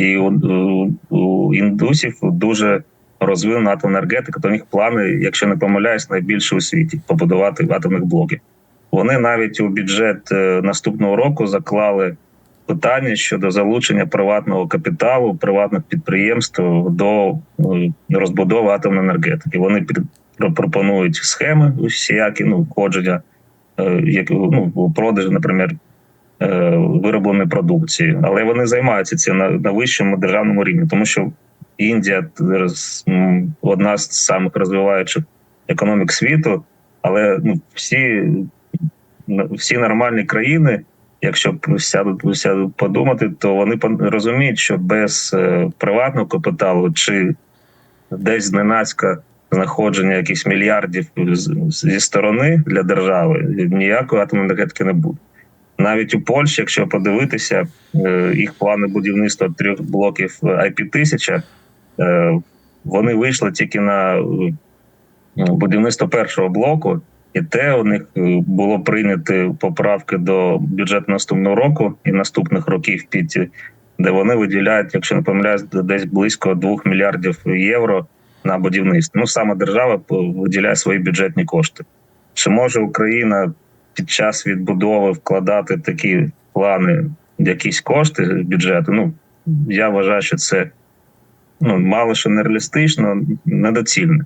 І у, у, у індусів дуже розвинена атомна енергетика. То у них плани, якщо не помиляюсь, найбільше у світі побудувати атомних блоків. Вони навіть у бюджет е, наступного року заклали питання щодо залучення приватного капіталу, приватних підприємств до е, розбудови атомної енергетики. Вони під, пропонують схеми усіякі, ну, входження, е, як ну, продажі, наприклад, виробленої продукції, але вони займаються цим на, на вищому державному рівні, тому що Індія одна з самих розвиваючих економік світу, але ну, всі, всі нормальні країни, якщо сядуть, сядуть подумати, то вони розуміють, що без е, приватного капіталу чи десь зненацька знаходження якихось мільярдів зі сторони для держави ніякої атомної енергетики не буде. Навіть у Польщі, якщо подивитися, е, їх плани будівництва трьох блоків IP-1000, е, вони вийшли тільки на е, будівництво першого блоку, і те у них е, було прийняті поправки до бюджету наступного року і наступних років під де вони виділяють, якщо не помиляюсь, десь близько 2 мільярдів євро на будівництво. Ну саме держава виділяє свої бюджетні кошти. Чи може Україна під час відбудови вкладати такі плани, якісь кошти бюджету? Ну я вважаю, що це ну мало що нереалістично, недоцільно.